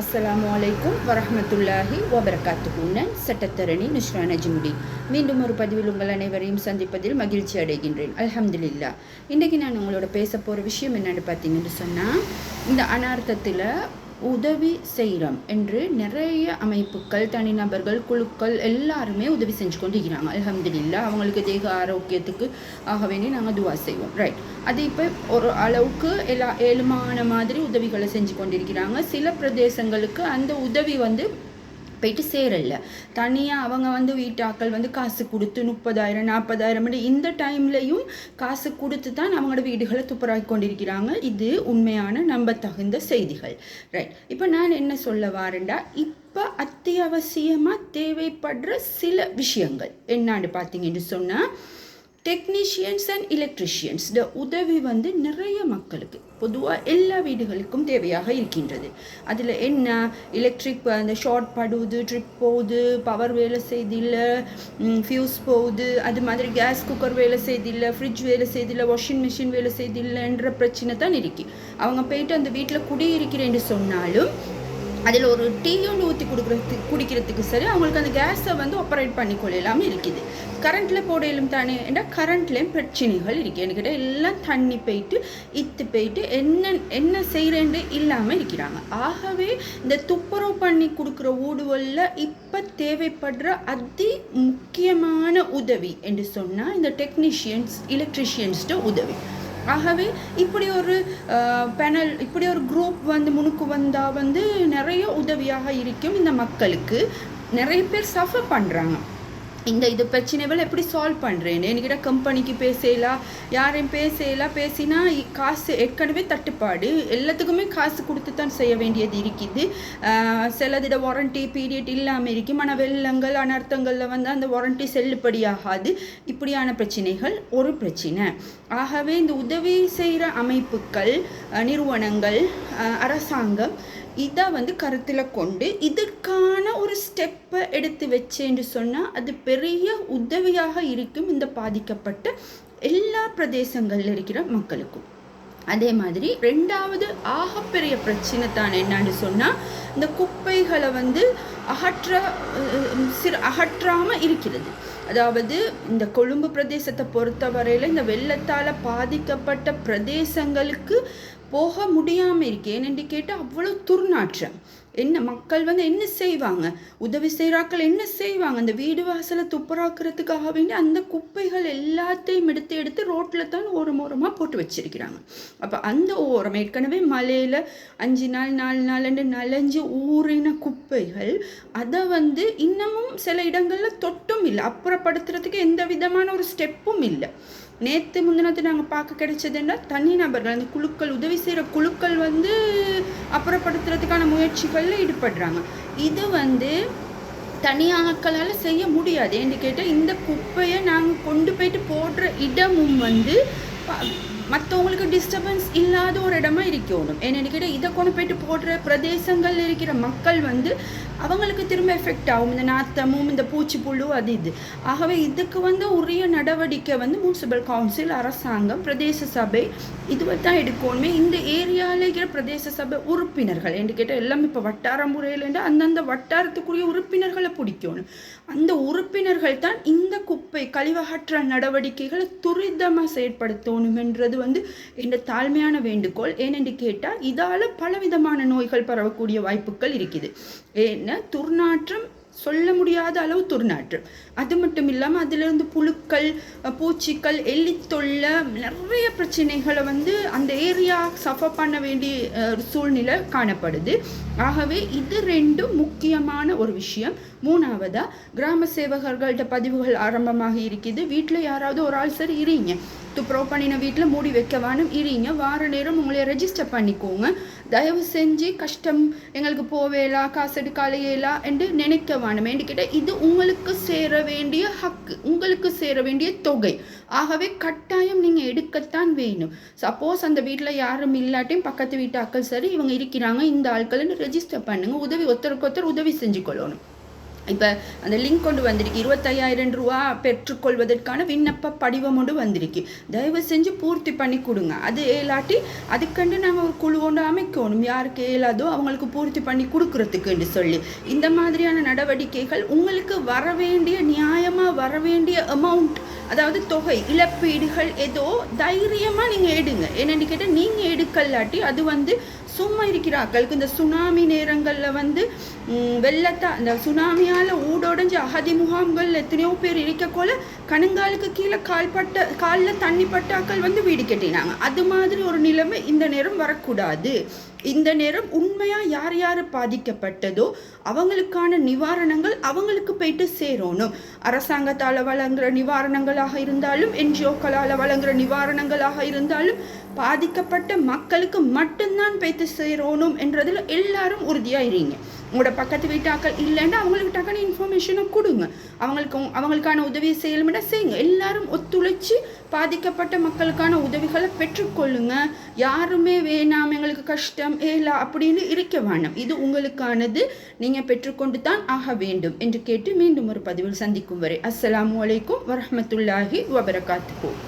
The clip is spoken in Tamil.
அஸ்ஸலாமு அலைக்கும் வரஹமத்துல்லாஹி வபரகாத்துஹுன்னன் சட்டத்தரணி நுஷ்ரா நஜிமுடி மீண்டும் ஒரு பதிவில் உங்கள் அனைவரையும் சந்திப்பதில் மகிழ்ச்சி அடைகின்றேன். அலமதுல்லா இன்றைக்கி நான் உங்களோட பேச போகிற விஷயம் என்னென்னு பார்த்தீங்கன்னு சொன்னால் இந்த அனார்த்தத்தில் உதவி செய்கிறோம் என்று நிறைய அமைப்புகள் தனிநபர்கள் குழுக்கள் எல்லாருமே உதவி செஞ்சு கொண்டு இருக்கிறாங்க அவங்களுக்கு தேக ஆரோக்கியத்துக்கு ஆக வேண்டி நாங்கள் துவா செய்வோம். ரைட் அது இப்போ ஒரு அளவுக்கு எல்லா ஏழுமான மாதிரி உதவிகளை செஞ்சு கொண்டிருக்கிறாங்க. சில பிரதேசங்களுக்கு அந்த உதவி வந்து போயிட்டு சேரல. தனியாக அவங்க வந்து வீட்டாக்கள் வந்து காசு கொடுத்து முப்பதாயிரம் நாற்பதாயிரம் இந்த டைம்லையும் காசு கொடுத்து தான் அவங்களோட வீடுகளை துப்புராக்கி கொண்டிருக்கிறாங்க. இது உண்மையான நம்ப தகுந்த செய்திகள். ரைட் இப்போ நான் என்ன சொல்ல வாரேன்டா இப்போ அத்தியாவசியமாக தேவைப்படுற சில விஷயங்கள். என்னான்னு பார்த்தீங்கன்னு சொன்னால் டெக்னீஷியன்ஸ் அண்ட் எலக்ட்ரிஷியன்ஸ் உதவி வந்து நிறைய மக்களுக்கு பொதுவாக எல்லா வீடுகளுக்கும் தேவையாக இருக்கின்றது. அதில் என்ன? எலக்ட்ரிக் அந்த ஷார்ட் படுவது ட்ரிப் போகுது பவர் வேலை செய்தில்ல ஃபியூஸ் போகுது அது மாதிரி கேஸ் குக்கர் வேலை செய்தில்ல ஃப்ரிட்ஜ் வேலை செய்தில்ல வாஷிங் மிஷின் வேலை செய்தில்லைன்ற பிரச்சனை தான் இருக்கு. அவங்க போயிட்டு அந்த வீட்டில் குடியிருக்கிறேன்னு சொன்னாலும் அதில் ஒரு டீயும் ஊற்றி கொடுக்குறதுக்கு குடிக்கிறதுக்கு சரி அவங்களுக்கு அந்த கேஸை வந்து ஆப்ரேட் பண்ணிக்கொள்ளலாம் இருக்குது. கரண்ட்டில் போடையிலும் தானே ஏன்னா கரண்ட்லேயும் பிரச்சனைகள் இருக்குது என்கிட்ட எல்லாம் தண்ணி போயிட்டு இத்து போயிட்டு என்ன என்ன செய்கிறேன்னு இல்லாமல் இருக்கிறாங்க. ஆகவே இந்த துப்புரவு பண்ணி கொடுக்குற ஊடுவலில் இப்போ தேவைப்படுற அதி முக்கியமான உதவி என்று சொன்னால் இந்த டெக்னீஷியன்ஸ் எலக்ட்ரிஷியன்ஸ்ட உதவி. ஆகவே இப்படி ஒரு பேனல் இப்படி ஒரு குரூப் வந்து முனுக்கு வந்தால் வந்து நிறைய உதவியாக இருக்கும் இந்த மக்களுக்கு. நிறைய பேர் சஃபர் பண்ணுறாங்க இந்த இது பிரச்சனைகள் எப்படி சால்வ் பண்ணுறேன்னு என்கிட்ட கம்பெனிக்கு பேசலாம் யாரையும் பேசலாம் பேசினா காசு ஏற்கனவே தட்டுப்பாடு. எல்லாத்துக்குமே காசு கொடுத்து தான் செய்ய வேண்டியது இருக்குது. சிலதிட வாரண்டி பீரியட் இல்லாமல் இருக்கும். ஆனால் வெள்ளங்கள் அனர்த்தங்களில் வந்து அந்த வாரண்டி செல்லுபடியாகாது. இப்படியான பிரச்சனைகள் ஒரு பிரச்சனை. ஆகவே இந்த உதவி செய்கிற அமைப்புகள் நிறுவனங்கள் அரசாங்கம் இதை வந்து கருத்தில் கொண்டு இதற்கான ஸ்டெப்பை எடுத்து வச்சேன்னு சொன்னால் அது பெரிய உதவியாக இருக்கும் இந்த பாதிக்கப்பட்ட எல்லா பிரதேசங்களில் இருக்கிற மக்களுக்கும். அதே மாதிரி ரெண்டாவது ஆகப்பெரிய பிரச்சனை தான் என்னன்னு சொன்னால் இந்த குப்பைகளை வந்து அகற்ற சிறு அகற்றாமல் இருக்கிறது. அதாவது இந்த கொழும்பு பிரதேசத்தை பொறுத்தவரையில் இந்த வெள்ளத்தால் பாதிக்கப்பட்ட பிரதேசங்களுக்கு போக முடியாமல் இருக்கு ஏனென்று கேட்டால் அவ்வளோ துர்நாற்றம். என்ன மக்கள் வந்து என்ன செய்வாங்க? உதவி செய்கிறாக்கள் என்ன செய்வாங்க? அந்த வீடு வாசலை துப்புராக்கிறதுக்காக வேண்டி அந்த குப்பைகள் எல்லாத்தையும் எடுத்து எடுத்து ரோட்டில் தான் ஓரம் ஓரமாக போட்டு வச்சிருக்கிறாங்க. அப்போ அந்த ஓரம் ஏற்கனவே மலையில் அஞ்சு நாள் நாலு நாள் நலஞ்சு ஊறின குப்பைகள் அதை வந்து இன்னமும் சில இடங்களில் தொட்டும் இல்லை. அப்புறப்படுத்துறதுக்கு எந்த விதமான ஒரு ஸ்டெப்பும் இல்லை. நேற்று முந்தினத்து நாங்கள் பார்க்க கிடைச்சதுன்னா தனி நபர்கள் அந்த குழுக்கள் உதவி செய்கிற குழுக்கள் வந்து அப்புறப்படுத்துறதுக்கான செயல்களில் ஈடுபடுறாங்க. இது வந்து தனியாக்களால் செய்ய முடியாது. ஏன்னு கேட்டால் இந்த குப்பையை நாங்கள் கொண்டு போயிட்டு போடுற இடமும் வந்து மற்றவங்களுக்கு டிஸ்டர்பன்ஸ் இல்லாத ஒரு இடமா இருக்கணும். ஏன்னு கேட்டால் இதை கொண்டு போயிட்டு போடுற பிரதேசங்களில் இருக்கிற மக்கள் வந்து அவங்களுக்கு திரும்ப எஃபெக்ட் ஆகும். இந்த நாத்தமும் இந்த பூச்சி புழு அது இது. ஆகவே இதுக்கு வந்து உரிய நடவடிக்கை வந்து முனிசிபல் கவுன்சில் அரசாங்கம் பிரதேச சபை இதுவை தான் எடுக்கணுமே. இந்த ஏரியாவில் இருக்கிற பிரதேச சபை உறுப்பினர்கள் என்று கேட்டால் எல்லாம் இப்போ வட்டார முறையில் அந்தந்த வட்டாரத்துக்குரிய உறுப்பினர்களை பிடிக்கணும். அந்த உறுப்பினர்கள் தான் இந்த குப்பை கழிவகற்ற நடவடிக்கைகளை துரிதமாக செயற்படுத்தணுமென்றது வந்து என்ற தாழ்மையான வேண்டுகோள். ஏனென்று கேட்டால் இதால் பலவிதமான நோய்கள் பரவக்கூடிய வாய்ப்புகள் இருக்குது. ஏன்னா துர்நாற்றம் சொல்ல முடியாத அளவு துர்நாற்று. அது மட்டும் இல்லாமல் அதிலிருந்து புழுக்கள் பூச்சிகள் எலித்தொல்லை நிறைய பிரச்சனைகளை வந்து அந்த ஏரியா சஃபர் பண்ண வேண்டிய சூழ்நிலை காணப்படுது. ஆகவே இது ரெண்டும் முக்கியமான ஒரு விஷயம். மூணாவதாக கிராம சேவகர்கள்ட்ட பதிவுகள் ஆரம்பமாக இருக்குது. வீட்டில் யாராவது ஒரு ஆள் சரி இருங்க. துப்புரவு பண்ணின வீட்டில் மூடி வைக்க வேணும் இருங்க வார நேரம் உங்களை ரெஜிஸ்டர் பண்ணிக்கோங்க. தயவு செஞ்சு கஷ்டம் எங்களுக்கு போவேலா காசு எடுக்காலையேலா என்று நினைக்க வேணும். என்று கேட்டால் இது உங்களுக்கு சேர வேண்டிய ஹக்கு உங்களுக்கு சேர வேண்டிய தொகை. ஆகவே கட்டாயம் நீங்கள் எடுக்கத்தான் வேணும். சப்போஸ் அந்த வீட்டில் யாரும் இல்லாட்டியும் பக்கத்து வீட்டு ஆட்கள் சரி இவங்க இருக்கிறாங்க இந்த ஆட்கள்னு ரெஜிஸ்டர் பண்ணுங்கள் உதவி ஒருத்தருக்கு ஒருத்தர் உதவி செஞ்சு கொள்ளணும் இப்போ அந்த லிங்க் கொண்டு வந்திருக்கு. இருபத்தையாயிரம் ரூபா பெற்றுக்கொள்வதற்கான விண்ணப்ப படிவம் ஒன்று வந்திருக்கு. தயவு செஞ்சு பூர்த்தி பண்ணி கொடுங்க. அது ஏலாட்டி அதுக்கண்டு நாங்கள் ஒரு குழு கொண்டு அமைக்கணும். யாருக்கு ஏலாதோ அவங்களுக்கு பூர்த்தி பண்ணி கொடுக்குறதுக்குன்னு சொல்லி. இந்த மாதிரியான நடவடிக்கைகள் உங்களுக்கு வர வேண்டிய நியாயமாக வர வேண்டிய அமௌண்ட் அதாவது தொகை இழப்பீடுகள் ஏதோ தைரியமாக நீங்கள் எடுங்க. என்னென்னு கேட்டால் நீங்கள் எடுக்கலாட்டி அது வந்து சும்மா இருக்கிறார்களுக்கு இந்த சுனாமி நேரங்களில் வந்து வெள்ளத்தை இந்த சுனாமியால் ஊடோடைஞ்சு அகதி முகாம்கள் எத்தனையோ பேர் இருக்கக்கோல கணுங்காலுக்கு கீழே கால் பட்ட காலில் தண்ணி பட்டாக்கள் வந்து வீடு கட்டினாங்க. அது மாதிரி ஒரு நிலைமை இந்த நேரம் வரக்கூடாது. இந்த நேரம் உண்மையாக யார் யார் பாதிக்கப்பட்டதோ அவங்களுக்கான நிவாரணங்கள் அவங்களுக்கு போயிட்டு சேரணும். அரசாங்கத்தால் வழங்குற நிவாரணங்களாக இருந்தாலும் என்ஜிஓக்களால் வழங்குற நிவாரணங்களாக இருந்தாலும் பாதிக்கப்பட்ட மக்களுக்கு மட்டும்தான் போயிட்டு சேரணும் என்றதில் எல்லாரும் உறுதியாக இருங்க. உங்களோட பக்கத்து வீட்டாக்கள் இல்லைன்னா அவங்களுக்கு டக்குனு இன்ஃபர்மேஷனை கொடுங்க. அவங்களுக்கு அவங்களுக்கான உதவியை செய்யலும்னா செய்யுங்க. எல்லாரும் ஒத்துழைச்சி பாதிக்கப்பட்ட மக்களுக்கான உதவிகளை பெற்றுக்கொள்ளுங்க. யாருமே வேணாம் எங்களுக்கு கஷ்டம் ஏலா அப்படின்னு இருக்க வேணாம். இது உங்களுக்கானது. நீங்கள் பெற்றுக்கொண்டு தான் ஆக வேண்டும் என்று கேட்டு மீண்டும் ஒரு பதிவில் சந்திக்கும் வரை அஸ்லாம் அலைக்கும் வரமத்துல்லாஹி வபரகாத்துக்கும்